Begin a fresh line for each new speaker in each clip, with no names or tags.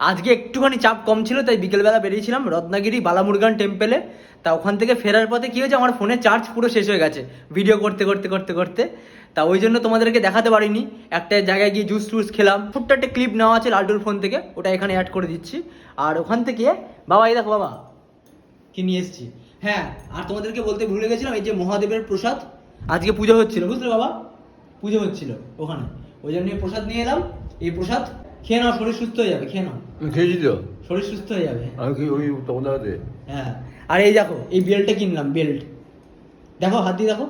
আজকে একটুখানি চাপ কম ছিল, তাই বিকেলবেলা বেরিয়েছিলাম রত্নাগিরি বালামুরগান টেম্পেলে। তা ওখান থেকে ফেরার পথে কি হয়েছে, আমার ফোনে চার্জ পুরো শেষ হয়ে গেছে ভিডিও করতে করতে করতে করতে। তা ওই জন্য তোমাদেরকে দেখাতে পারিনি, একটা জায়গায় গিয়ে জুস টুস খেলাম। ছোট্ট একটা ক্লিপ নেওয়া আছে লালটুর ফোন থেকে, ওটা এখানে অ্যাড করে দিচ্ছি। আর ওখান থেকে, বাবা, এই দেখো বাবা, কি নিয়ে এসেছি। হ্যাঁ আর তোমাদেরকে বলতে ভুলে গেছিলাম, এই যে মহাদেবের প্রসাদ, আজকে পুজো হচ্ছিল, বুঝলে বাবা? পুজো হচ্ছিল ওখানে। ওই জন্য প্রসাদ নিয়ে এলাম, এই প্রসাদ খেয়ে নাও শরীর সুস্থ হয়ে যাবে খেয়ে নাও।
খেয়েছি তো।
শরীর সুস্থ হয়ে যাবে।
আমি কি ওই তোমাদের হাতে
হ্যাঁ। আর এই দেখো এই বেল্টটা কিনলাম বেল্ট। দেখো হাত দিয়ে দেখো।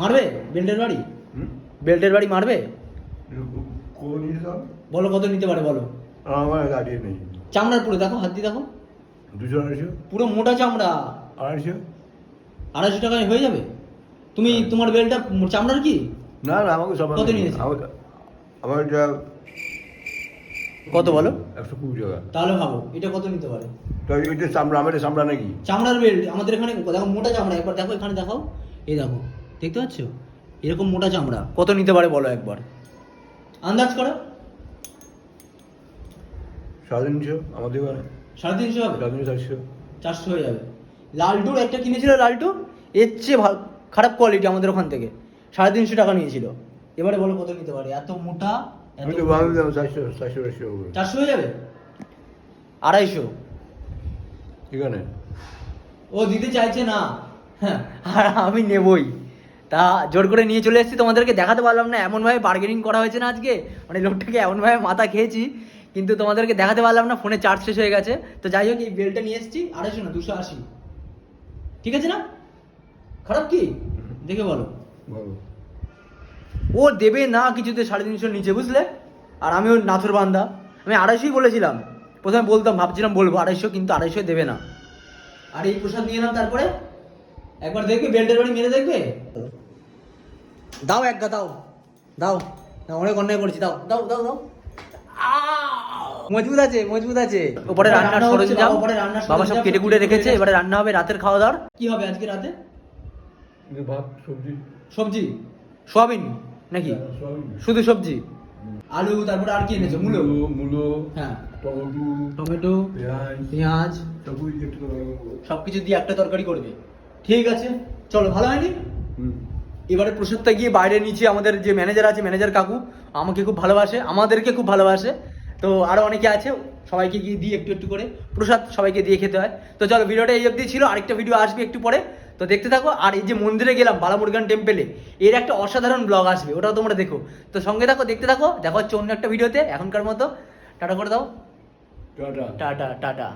মারবে বেল্টের বাড়ি? বেল্টের বাড়ি মারবে? বলো কত নিতে পারে বলো।
আমার গাড়ি নেই।
চামড়ার পুরো দেখো হাত দিয়ে দেখো।
দুশো আড়াইশো।
পুরো মোটা চামড়া।
আড়াইশো।
আড়াইশো টাকায় হয়ে যাবে? তুমি তোমার বেল্টটা চামড়ার কি?
না না আমাকে সব
কত নিয়েছে?
আমার আমার এটা
কত বলো?
একশো কুড়ি টাকা।
তাহলে ভাবো এটা কত নিতে পারে?
এটা চামড়া এটা চামড়া নাকি?
চামড়ার বেল্ট আমাদের এখানে দেখো মোটা চামড়া একবার দেখো এখানে দেখাও। এই দেখো দেখতে পাচ্ছ? এরকম মোটা চামড়া কত নিতে পারে বলো একবার? আন্দাজ করো।
সাড়ে তিনশো আমাদের এখানে
সাড়ে তিনশো হবে?
সাড়ে তিনশো চারশো।
চারশো হয়ে যাবে। লালটুর একটা কিনেছিল লালটু এর চেয়ে ভালো খারাপ কোয়ালিটি আমাদের ওখান থেকে। সাড়ে তিনশো টাকা নিয়েছিল। এবারে বলো কত নিতে পারে? এত মোটা
আমি তো চারশো চারশো চারশো
চারশো হয়ে যাবে? আড়াইশো।
এখানে?
ও দিতে চাইছে না। হ্যাঁ আর আমি নেবই। তা জোর করে নিয়ে চলে এসেছি তোমাদেরকে দেখাতে পারলাম না এমনভাবে বার্গেনিং করা হয়েছে না আজকে? মানে লোকটাকে এমনভাবে মাথা খেয়েছি কিন্তু তোমাদেরকে দেখাতে পারলাম না ফোনে চার্জ শেষ হয়ে গেছে। তো যাই হোক এই বেলটা নিয়ে এসেছি আড়াইশো না দুশো আশি। ঠিক আছে না? খারাপ কি? দেখে বলো।
বলো।
ও দেবে না কিছুতে সাড়ে তিনশোর নিচে বুঝলে? আর আমিও নাথুর বান্দা। আমি আড়াইশোই বলেছিলাম। প্রথমে বলতাম ভাবছিলাম বলব আড়াইশো কিন্তু আড়াইশো দেবে না। আর এই প্রসাদ নিয়ে এলাম তারপরে? একবার দেখবে বেল্টের বাড়ি মেরে দেখবে? দাও এক গা দাও। দাও। না, অনেক অন্যায় করেছি দাও। দাও দাও দাও! মজবুত আছে মজবুত আছে। ওপরে রান্নার সরঞ্জাম।
বাবা ওপরে রান্নার
বাবা সব কেটে কুটে রেখেছে
রেখেছে।
এবারে রান্না হবে রাতের খাওয়া দাওয়ার। কি হবে আজকে রাতে?
ভাত সবজি।
সবজি। সোয়াবিন। নাকি? শুধু সবজি? আলু তারপরে আর কি এনেছো? মূলো?
মূলো
হ্যাঁ।
টমেটো
টমেটো
পেঁয়াজ।
সবকিছু দিয়ে একটা তরকারি করবে। ঠিক আছে চলো ভালো হয়নি? এবারে প্রসাদটা গিয়ে বাইরে নিচে আমাদের যে ম্যানেজার আছে ম্যানেজার কাকু আমাকে খুব ভালোবাসে আমাদেরকে খুব ভালোবাসে। তো আরও অনেকে আছে সবাইকে গিয়ে দিই একটু একটু করে প্রসাদ সবাইকে দিয়ে খেতে হয়। তো চলো ভিডিওটা এই অবধি ছিল আরেকটা ভিডিও আসবে একটু পরে। তো দেখতে থাকো আর এই যে মন্দিরে গেলাম বালামুরগান টেম্পেলে এর একটা অসাধারণ ব্লগ আসবে ওটাও তোমরা দেখো। তো সঙ্গে থাকো দেখতে থাকো দেখো হচ্ছে অন্য একটা ভিডিওতে এখনকার মতো টাটা করে দাও।
টাটা।
Tata tata.